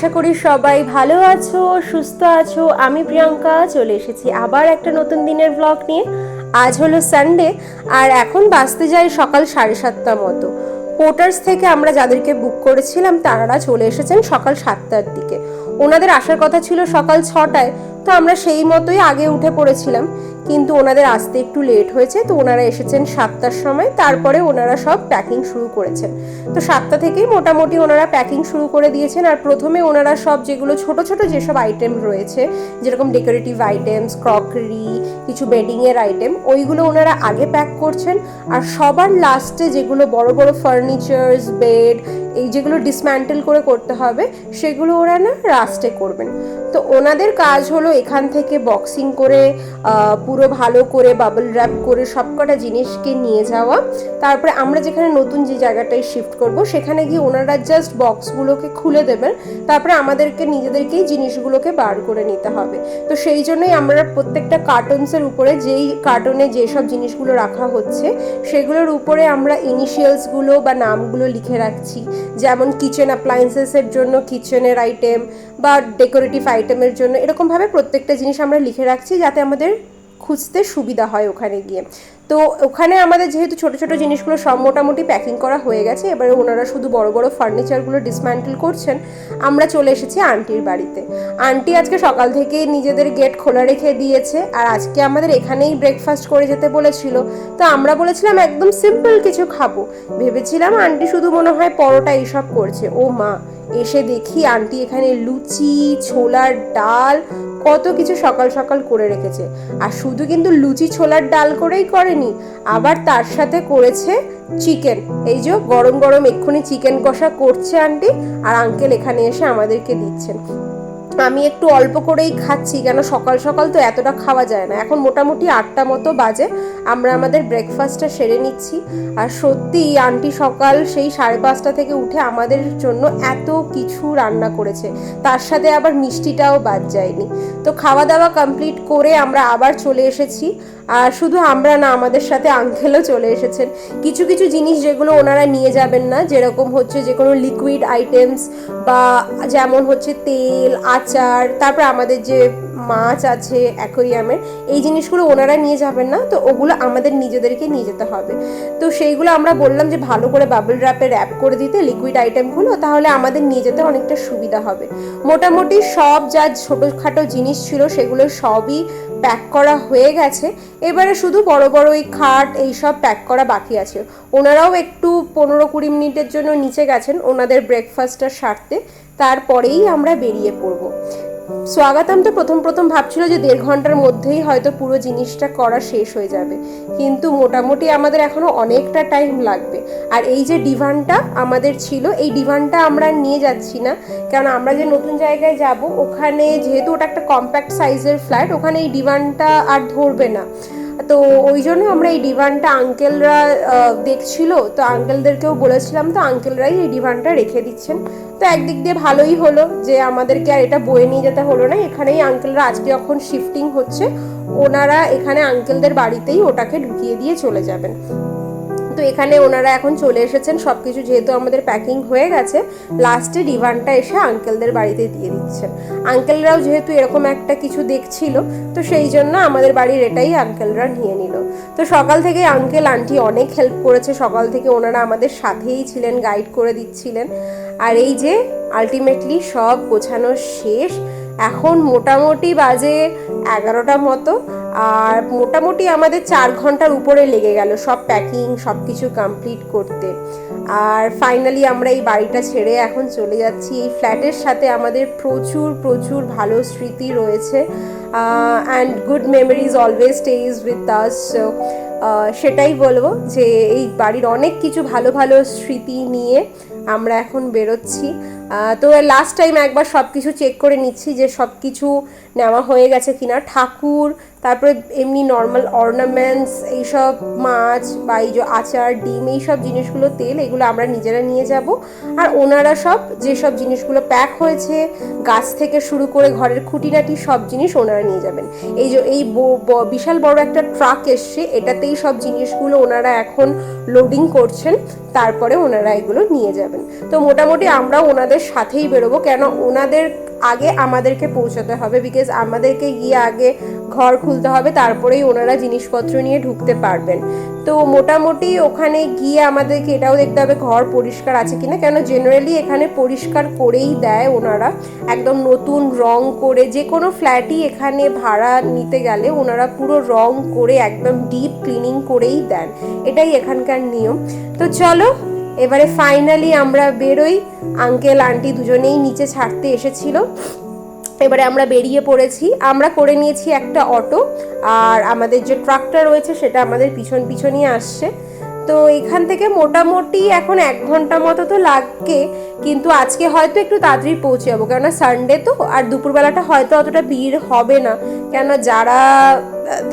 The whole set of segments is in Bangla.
আশা করি সবাই ভালো আছো, সুস্থ আছো। আমি প্রিয়াঙ্কা, চলে এসেছি আবার একটা নতুন দিনের ব্লগ নিয়ে। আজ হলো সানডে আর এখন বাঁচতে যাই সকাল সাড়ে সাতটার মতো। পোর্টার্স থেকে আমরা যাদেরকে বুক করেছিলাম, তারা চলে এসেছেন সকাল সাতটার দিকে। ওনাদের আসার কথা ছিল সকাল ছটায়, তো আমরা সেই মতোই আগে উঠে পড়েছিলাম। কিন্তু ওনাদের আসতে একটু লেট হয়েছে তো ওনারা এসেছেন সাতটার সময়। তারপরে ওনারা সব প্যাকিং শুরু করেছেন। তো সাতটা থেকেই মোটামুটি ওনারা প্যাকিং শুরু করে দিয়েছেন আর প্রথমে ওনারা সব যেগুলো ছোট ছোট যেসব আইটেম রয়েছে যেরকম ডেকোরেটিভ আইটেমস ক্রকারি কিছু বেডিংয়ের আইটেম ওইগুলো ওনারা আগে প্যাক করছেন। আর সবার লাস্টে যেগুলো বড় বড় ফার্নিচার্স বেড এই যেগুলো ডিসম্যান্টেল করে করতে হবে সেগুলো ওরা না লাস্টে করবেন। তো ওনাদের কাজ হলো এখান থেকে বক্সিং করে আহ, পুরো ভালো করে বাবল র্যাপ করে সবকটা জিনিসকে নিয়ে যাওয়া। তারপরে আমরা যেখানে নতুন যে জায়গাটায় শিফট করব, সেখানে গিয়ে ওনারা জাস্ট বক্সগুলোকে খুলে দেবেন। তারপরে আমাদেরকে নিজেদেরকেই জিনিসগুলোকে বার করে নিতে হবে। তো সেই জন্যই আমরা প্রত্যেকটা কার্টুনসের উপরে যেই কার্টুনে যেসব জিনিসগুলো রাখা হচ্ছে, সেগুলোর উপরে আমরা ইনিশিয়ালসগুলো বা নামগুলো লিখে রাখছি। যেমন কিচেন অ্যাপ্লায়েন্সেসের জন্য কিচেনের আইটেম বা ডেকোরেটিভ আইটেমের জন্য, এরকমভাবে প্রত্যেকটা জিনিস আমরা লিখে রাখছি যাতে আমাদের খুঁজতে সুবিধা হয় ওখানে গিয়ে। তো ওখানে আমাদের যেহেতু ছোট ছোট জিনিসগুলো সব মোটামুটি প্যাকিং করা হয়ে গেছে এবারে ওনারা শুধু বড় বড় ফার্নিচারগুলো ডিসম্যান্টেল করছেন। আমরা চলে এসেছি আন্টির বাড়িতে। আন্টি আজকে সকাল থেকেই নিজেদের গেট খোলা রেখে দিয়েছে আর আজকে আমাদের এখানেই ব্রেকফাস্ট করে যেতে বলেছিল। তো আমরা বলেছিলাম একদম সিম্পল কিছু খাব। ভেবেছিলাম আন্টি শুধু মনে হয় পরোটা এইসব করছে। ও মা এসে দেখি আন্টি এখানে লুচি ছোলার ডাল কত কিছু সকাল সকাল করে রেখেছে। আর শুধু কিন্তু লুচি ছোলার ডাল করেই করেনি আবার তার সাথে করেছে চিকেন। এই যে গরম গরম এক্ষুনি চিকেন কষা করছে আন্টি, আর আঙ্কেল এখানে এসে আমাদেরকে দিচ্ছেন। আমি একটু অল্প করেই খাচ্ছি, কেন সকাল সকাল তো এতটা খাওয়া যায় না। এখন মোটামুটি আটটা মতো বাজে, আমরা আমাদের ব্রেকফাস্টটা সেরে নিচ্ছি। আর সত্যি আন্টি সকাল সেই সাড়ে পাঁচটা থেকে উঠে আমাদের জন্য এত কিছু রান্না করেছে। তার সাথে আবার মিষ্টিটাও বাদ যায়নি। তো খাওয়া দাওয়া কমপ্লিট করে আমরা আবার চলে এসেছি। আর শুধু আমরা না, আমাদের সাথে আঙ্কেলও চলে এসেছেন। কিছু কিছু জিনিস যেগুলো ওনারা নিয়ে যাবেন না, যেরকম হচ্ছে যে কোনো লিকুইড আইটেমস বা যেমন হচ্ছে তেল আচার তারপর আমাদের যে মাছ আছে, অ্যাকোরিয়ামের, এই জিনিসগুলো ওনারা নিয়ে যাবেন না, তো ওগুলো আমাদের নিজেদেরকে নিয়ে যেতে হবে। তো সেইগুলো আমরা বললাম যে ভালো করে বাবল র্যাপে র্যাপ করে দিতে লিকুইড আইটেমগুলো তাহলে আমাদের নিয়ে যেতে অনেকটা সুবিধা হবে। মোটামুটি সব যা ছোটোখাটো জিনিস ছিল, সেগুলো সবই প্যাক করা হয়ে গেছে। এবারে শুধু বড় বড় ওই খাট এইসব প্যাক করা বাকি আছে। ওনারাও একটু পনেরো কুড়ি মিনিটের জন্য নিচে গেছেন, ওনাদের ব্রেকফাস্টটা সারতে, তারপরেই আমরা বেরিয়ে পড়ব। স্বাগতম তো প্রথম প্রথম ভাবছিল যে দেড় ঘণ্টার মধ্যেই হয়তো পুরো জিনিসটা করা শেষ হয়ে যাবে। কিন্তু মোটামুটি আমাদের এখনও অনেকটা টাইম লাগবে। আর এই যে ডিভানটা আমাদের ছিল, এই ডিভানটা আমরা নিয়ে যাচ্ছি না। কারণ আমরা যে নতুন জায়গায় যাব, ওখানে যেহেতু ওটা একটা কম্প্যাক্ট সাইজের ফ্ল্যাট ওখানে এই ডিভানটা আর ধরবে না। তো ওই জন্য আমরা এই ডিভানটা আঙ্কেলরা দেখছিল, তো আঙ্কেলদেরকেও বলেছিলাম, তো আঙ্কেলরাই এই ডিভানটা রেখে দিচ্ছেন। তো একদিক দিয়ে ভালোই হলো যে আমাদেরকে আর এটা বয়ে নিয়ে যেতে হলো না। এখানেই আঙ্কেলরা আজকে যখন শিফটিং হচ্ছে, ওনারা এখানে আঙ্কেলদের বাড়িতেই ওটাকে ঢুকিয়ে দিয়ে চলে যাবেন। তো এখানে ওনারা এখন চলে এসেছেন। সব কিছু যেহেতু আমাদের প্যাকিং হয়ে গেছে লাস্টে ডিভানটা এসে আঙ্কেলদের বাড়িতে দিয়ে দিচ্ছেন আঙ্কেলরাও যেহেতু এরকম একটা কিছু দেখছিল, তো সেই জন্য আমাদের বাড়ির এটাই আঙ্কেলরা নিয়ে নিল। তো সকাল থেকে আঙ্কেল আন্টি অনেক হেল্প করেছে। সকাল থেকে ওনারা আমাদের সাথেই ছিলেন গাইড করে দিচ্ছিলেন। আর এই যে আলটিমেটলি সব গোছানো শেষ। এখন মোটামুটি বাজে এগারোটা মতো। আর মোটামুটি আমাদের চার ঘণ্টার উপরে লেগে গেল সব প্যাকিং সব কিছু কমপ্লিট করতে। আর ফাইনালি আমরা এই বাড়িটা ছেড়ে এখন চলে যাচ্ছি। এই ফ্ল্যাটের সাথে আমাদের প্রচুর প্রচুর ভালো স্মৃতি রয়েছে। And good memories always stays with us সেটাই বলব যে এই বাড়ির অনেক কিছু ভালো ভালো স্মৃতি নিয়ে আমরা এখন বেরোচ্ছি। তো লাস্ট টাইম একবার সব কিছু চেক করে নিচ্ছি যে সব কিছু নেওয়া হয়ে গেছে কিনা। ঠাকুর তারপরে এমনি নর্মাল অর্নামেন্টস এইসব মাছ বা এই যে আচার, ডিম, এইসব জিনিসগুলো, তেল, এগুলো আমরা নিজেরা নিয়ে যাব। আর ওনারা সব যেসব জিনিসগুলো প্যাক হয়েছে, গাছ থেকে শুরু করে ঘরের খুঁটিনাটি, সব জিনিস ওনারা নিয়ে যাবেন। এই যে, এই বিশাল বড় একটা ট্রাক এসছে, এটাতেই সব জিনিসগুলো ওনারা এখন লোডিং করছেন, তারপরে ওনারা এগুলো নিয়ে যাবেন। তো মোটামুটি আমরা ওনাদের সাথেই বেরোবো, কেন ওনাদের আগে আমাদেরকে পৌঁছাতে হবে বিকজ আমাদেরকে গিয়ে আগে ঘর খুলতে হবে, তারপরেই ওনারা জিনিসপত্র নিয়ে ঢুকতে পারবেন। তো মোটামুটি ওখানে গিয়ে আমাদেরকে এটাও দেখতে হবে ঘর পরিষ্কার আছে কিনা, কেন জেনারেলি এখানে পরিষ্কার করেই দেয় ওনারা। একদম নতুন রং করে, যে কোনো ফ্ল্যাটই এখানে ভাড়া নিতে গেলে ওনারা পুরো রং করে, একদম ডিপ ক্লিনিং করেই দেন। এটাই এখানকার নিয়ম। তো চলো এবারে ফাইনালি আমরা বেরোই। আঙ্কেল আন্টি দুজনেই নিচে ছাড়তে এসেছিল। এবারে আমরা বেরিয়ে পড়েছি। আমরা করে নিয়েছি একটা অটো আর আমাদের যে ট্রাকটা রয়েছে সেটা আমাদের পিছন পিছনই আসছে। তো এখান থেকে মোটামুটি এখন এক ঘণ্টা মতো তো লাগবে, কিন্তু আজকে হয়তো একটু তাড়াতাড়ি পৌঁছে যাব। কেননা সানডে তো, আর দুপুরবেলাটা হয়তো অতটা ভিড় হবে না। কেন যারা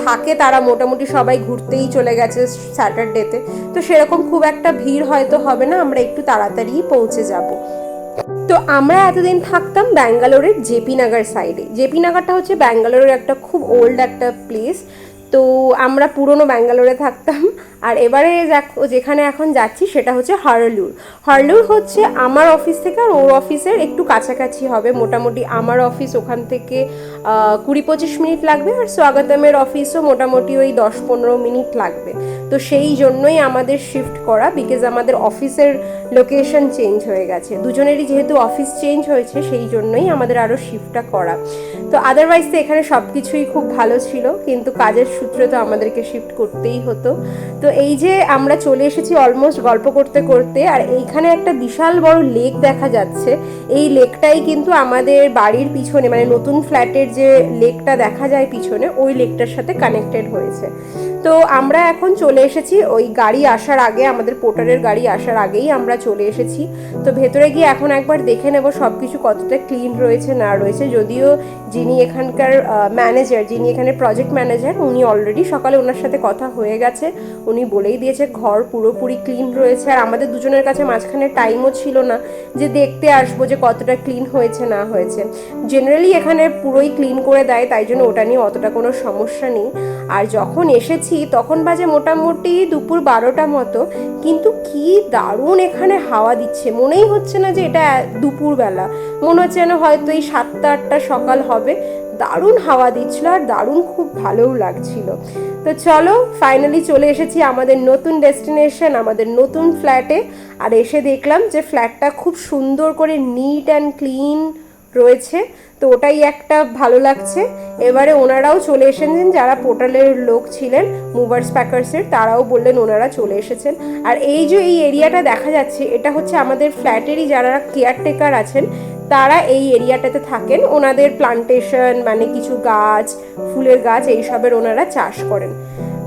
থাকে তারা মোটামুটি সবাই ঘুরতেই চলে গেছে স্যাটারডেতে তো সেরকম খুব একটা ভিড় হয়তো হবে না, আমরা একটু তাড়াতাড়ি পৌঁছে যাব। তো আমরা এতদিন থাকতাম ব্যাঙ্গালোরের জেপি নগর সাইডে জেপি নগরটা হচ্ছে ব্যাঙ্গালোরের একটা খুব ওল্ড একটা প্লেস তো আমরা পুরনো ব্যাঙ্গালোরে থাকতাম। আর এবারে যেখানে এখন যাচ্ছি সেটা হচ্ছে হারলুর। হারলুর হচ্ছে আমার অফিস থেকে আর ওর অফিসের একটু কাছাকাছি হবে। মোটামুটি আমার অফিস ওখান থেকে কুড়ি পঁচিশ মিনিট লাগবে আর স্বাগতমের অফিসও মোটামুটি ওই দশ পনেরো মিনিট লাগবে। তো সেই জন্যই আমাদের শিফট করা বিকজ আমাদের অফিসের লোকেশন চেঞ্জ হয়ে গেছে। দুজনেরই যেহেতু অফিস চেঞ্জ হয়েছে, সেই জন্যই আমাদের আরও শিফটটা করা। তো আদারওয়াইজ তো এখানে সব কিছুই খুব ভালো ছিল, কিন্তু কাজের সূত্রে তো আমাদেরকে শিফট করতেই হতো। তো এই যে আমরা চলে এসেছি অলমোস্ট গল্প করতে করতে, আর এইখানে একটা বিশাল বড় লেক দেখা যাচ্ছে। এই লেকটাই কিন্তু আমাদের বাড়ির পিছনে মানে নতুন ফ্ল্যাটের যে লেকটা দেখা যায় পিছনে, ওই লেকটার সাথে কানেক্টেড হয়েছে। তো আমরা এখন চলে এসেছি ওই গাড়ি আসার আগে, আমাদের পোর্টারের গাড়ি আসার আগেই আমরা চলে এসেছি। তো ভেতরে গিয়ে এখন একবার দেখে নেব সব কিছু কতটা ক্লিন রয়েছে, না রয়েছে। যদিও যিনি এখানকার ম্যানেজার যিনি এখানে প্রজেক্ট ম্যানেজার উনি অলরেডি সকালে ওনার সাথে কথা হয়ে গেছে। উনি বলেই দিয়েছে, ঘর পুরোপুরি ক্লিন রয়েছে। আর আমাদের দুজনের কাছে মাঝখানে টাইমও ছিল না যে দেখতে আসব যে কতটা ক্লিন হয়েছে, না হয়েছে। জেনারেলি এখানে পুরোই ক্লিন করে দেয়, তাই জন্য ওটা নিয়ে অতটা কোনো সমস্যা নেই। আর যখন এসেছি তখন বাজে মোটামুটি দুপুর বারোটা মতো। কিন্তু কি দারুণ এখানে হাওয়া দিচ্ছে। মনেই হচ্ছে না যে এটা দুপুরবেলা। মনে হচ্ছে যেন হয়তো এই সাতটা আটটা সকাল হবে। দারুণ হাওয়া দিচ্ছিল আর দারুণ খুব ভালোও লাগছিল। তো চলো ফাইনালি চলে এসেছি আমাদের নতুন ডেস্টিনেশন আমাদের নতুন ফ্ল্যাটে আর এসে দেখলাম যে ফ্ল্যাটটা খুব সুন্দর করে নিট অ্যান্ড ক্লিন রয়েছে। তো ওটাই একটা ভালো লাগছে। এবারে ওনারাও চলে এসেছেন, যারা পোর্টালের লোক ছিলেন মুভার্স প্যাকার্সের তারাও বললেন ওনারা চলে এসেছেন। আর এই যে এই এরিয়াটা দেখা যাচ্ছে, এটা হচ্ছে আমাদের ফ্ল্যাটেরই যারা কেয়ারটেকার আছেন, তারা এই এরিয়াটাতে থাকেন। ওনাদের প্লান্টেশন মানে কিছু গাছ, ফুলের গাছ, এইসবের ওনারা চাষ করেন।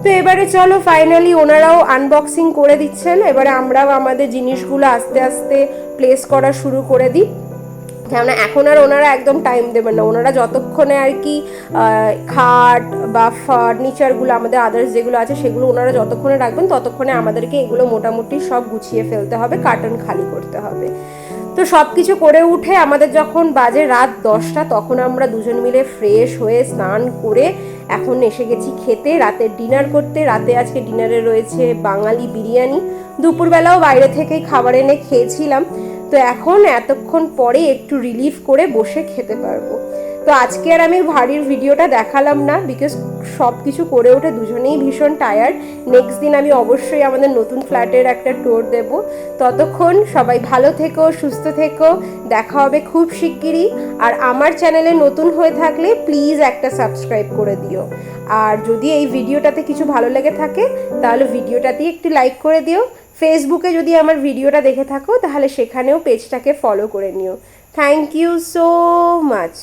তো এবারে চলো ফাইনালি ওনারাও আনবক্সিং করে দিচ্ছেন। এবারে আমরাও আমাদের জিনিসগুলো আস্তে আস্তে প্লেস করা শুরু করে দিই। কেননা এখন আর ওনারা একদম টাইম দেবেন না। ওনারা যতক্ষণে আর কি খাট বা ফার্নিচারগুলো আমাদের আদার্স যেগুলো আছে, সেগুলো ওনারা যতক্ষণে রাখবেন, ততক্ষণে আমাদেরকে এগুলো মোটামুটি সব গুছিয়ে ফেলতে হবে কার্টন খালি করতে হবে। তো সব কিছু করে উঠে আমাদের যখন বাজে রাত দশটা, তখন আমরা দুজন মিলে ফ্রেশ হয়ে স্নান করে এখন এসে গেছি খেতে। রাতে ডিনার করতে, রাতে আজকে ডিনারে রয়েছে বাঙালি বিরিয়ানি। দুপুরবেলাও বাইরে থেকেই খাবার এনে খেয়েছিলাম। তো এখন এতক্ষণ পরে একটু রিলিফ করে বসে খেতে পারব। তো আজকে আর আমি ভারীর ভিডিওটা দেখালাম না বিকজ সব কিছু করে ওঠে দুজনেই ভীষণ টায়ার্ড নেক্সট দিন আমি অবশ্যই আমাদের নতুন ফ্ল্যাটের একটা ট্যুর দেব। ততক্ষণ সবাই ভালো থেকো, সুস্থ থেকো, দেখা হবে খুব শিগগিরই। আর আমার চ্যানেলে নতুন হয়ে থাকলে প্লিজ একটা সাবস্ক্রাইব করে দিও। আর যদি এই ভিডিওটাতে কিছু ভালো লেগে থাকে, তাহলে ভিডিওটাতেই একটু লাইক করে দিও। ফেসবুকে যদি আমার ভিডিওটা দেখে থাকো, তাহলে সেখানেও পেজটাকে ফলো করে নিও। Thank you so much